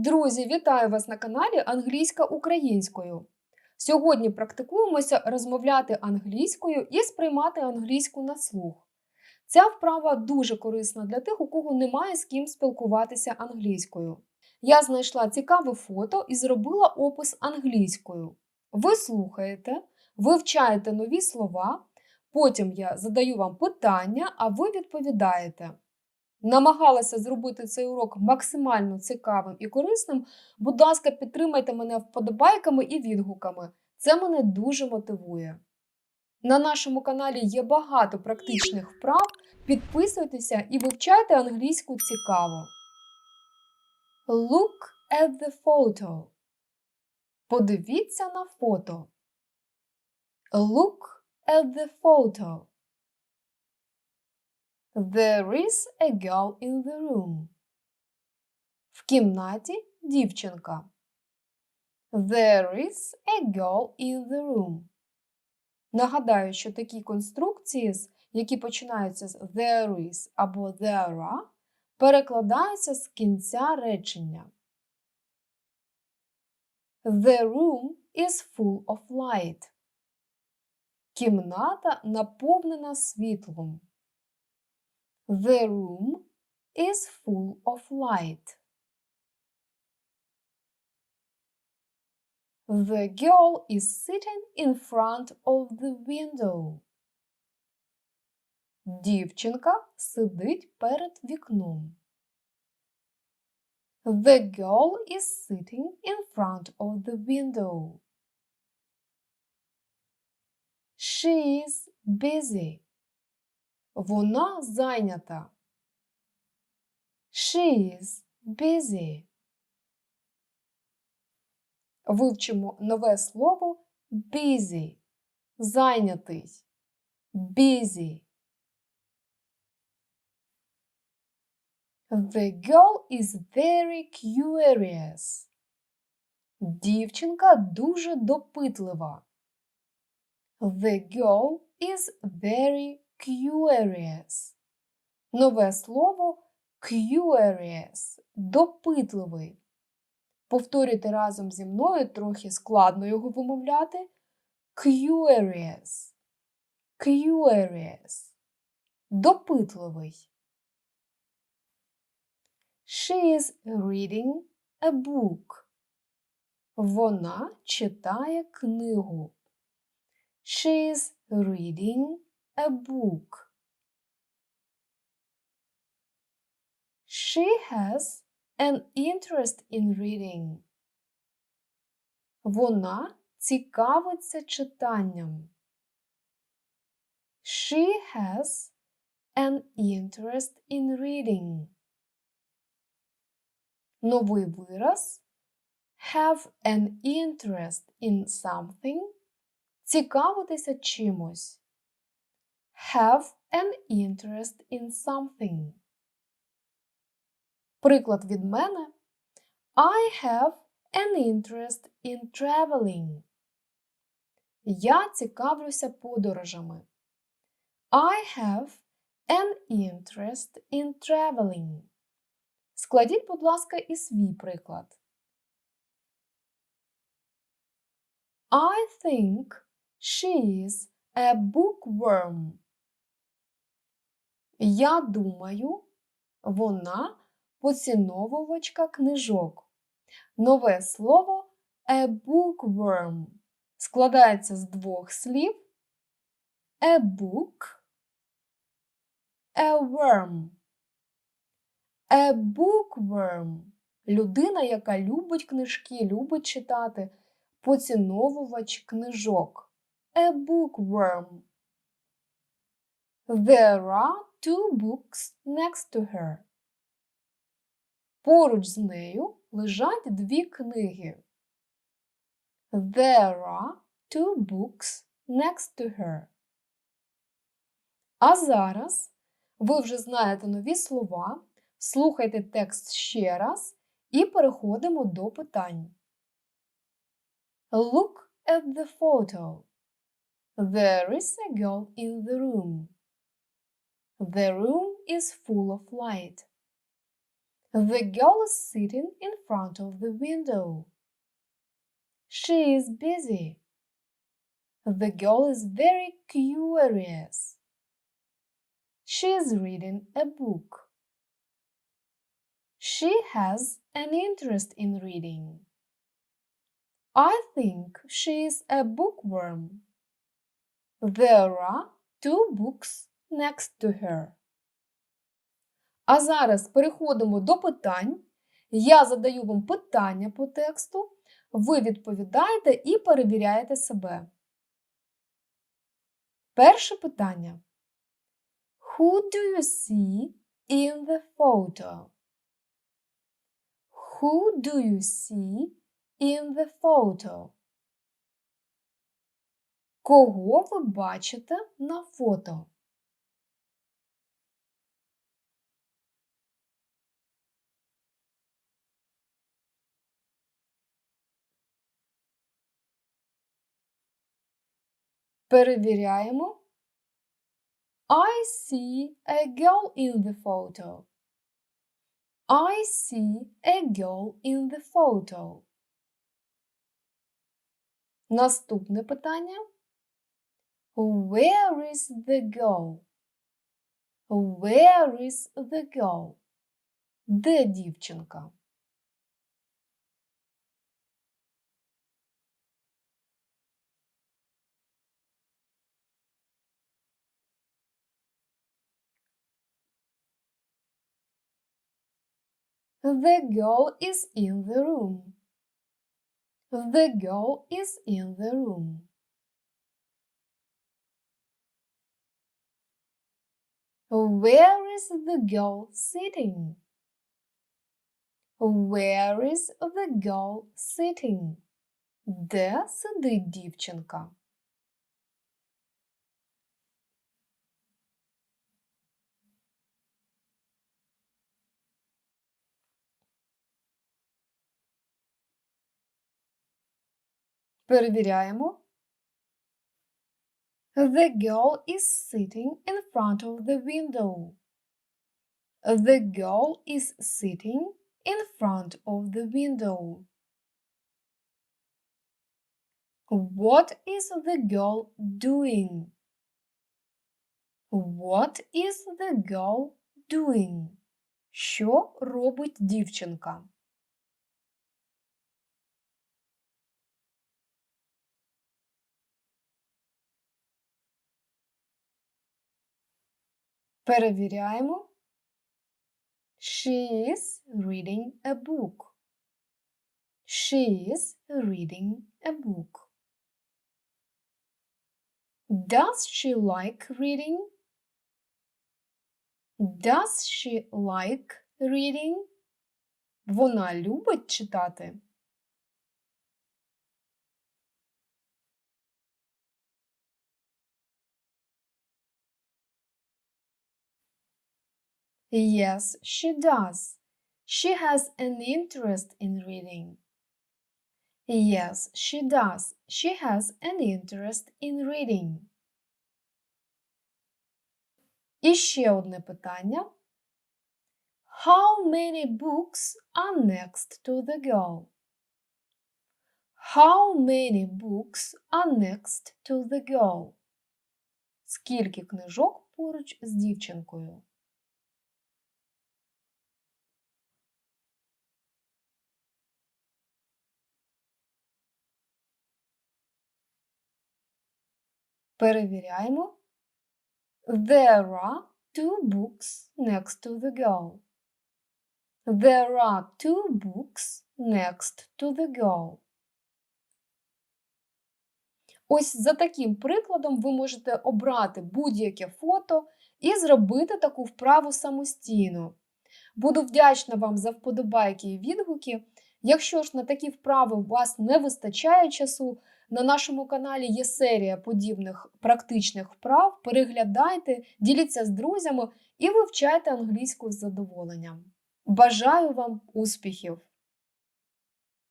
Друзі, вітаю вас на каналі Англійська українською. Сьогодні практикуємося розмовляти англійською і сприймати англійську на слух. Ця вправа дуже корисна для тих, у кого немає з ким спілкуватися англійською. Я знайшла цікаве фото і зробила опис англійською. Ви слухаєте, вивчаєте нові слова, потім я задаю вам питання, а ви відповідаєте. Намагалася зробити цей урок максимально цікавим і корисним. Будь ласка, підтримайте мене вподобайками і відгуками. Це мене дуже мотивує. На нашому каналі є багато практичних вправ. Підписуйтеся і вивчайте англійську цікаво. Look at the photo. Подивіться на фото. Look at the photo. There is a girl in the room. В кімнаті дівчинка. There is a girl in the room. Нагадаю, що такі конструкції, які починаються з there is або there are, перекладаються з кінця речення. The room is full of light. Кімната наповнена світлом. The room is full of light. The girl is sitting in front of the window. Дівчинка сидить перед вікном. The girl is sitting in front of the window. She is busy. Вона зайнята. She is busy. Вивчимо нове слово busy. Зайнятий. Busy. The girl is very curious. Дівчинка дуже допитлива. The girl is very curious. Нове слово curious допитливий. Повторюйте разом зі мною, трохи складно його вимовляти. Curious. Curious. Допитливий. She is reading a book. Вона читає книгу. She is reading a book. She has an interest in reading. Вона цікавиться читанням. She has an interest in reading. Новий вираз have an interest in something. Цікавитися чимось. Have an interest in something. Приклад від мене. I have an interest in traveling. Я цікавлюся подорожами. I have an interest in traveling. Складіть, будь ласка, і свій приклад. I think she is a bookworm. Я думаю, вона поціновувачка книжок. Нове слово a bookworm складається з двох слів a book, a worm. A bookworm людина, яка любить книжки, любить читати, поціновувач книжок. A bookworm. There are two books next to her. Поруч з нею лежать дві книги. There are two books next to her. А зараз ви вже знаєте нові слова. Слухайте текст ще раз і переходимо до питань. Look at the photo. There is a girl in the room. The room is full of light. The girl is sitting in front of the window. She is busy. The girl is very curious. She is reading a book. She has an interest in reading. I think she is a bookworm. There are two books next to her. А зараз переходимо до питань. Я задаю вам питання по тексту, ви відповідаєте і перевіряєте себе. Перше питання. Who do you see in the photo? Who do you see in the photo? Кого ви бачите на фото? Перевіряємо. I see a girl in the photo. I see a girl in the photo. Наступне питання. Where is the girl? Where is the girl? Де дівчинка? The girl is in the room. The girl is in the room. Where is the girl sitting? Where is the girl sitting? Де сидить дівчинка? Перевіряємо. The girl is sitting in front of the window. The girl is sitting in front of the window. What is the girl doing? What is the girl doing? Що робить дівчинка? Перевіряємо. She is reading a book. She is reading a book. Does she like reading? Does she like reading? Вона любить читати. Yes, she does. She has an interest in reading. Yes, she does. She has an interest in reading. І ще одне питання. How many books are next to the girl? How many books are next to the girl? Скільки книжок поруч з дівчинкою? Перевіряємо. There are two books next to the girl. There are two books next to the girl. Ось за таким прикладом ви можете обрати будь-яке фото і зробити таку вправу самостійно. Буду вдячна вам за вподобайки і відгуки. Якщо ж на такі вправи у вас не вистачає часу, на нашому каналі є серія подібних практичних вправ. Переглядайте, діліться з друзями і вивчайте англійську з задоволенням. Бажаю вам успіхів!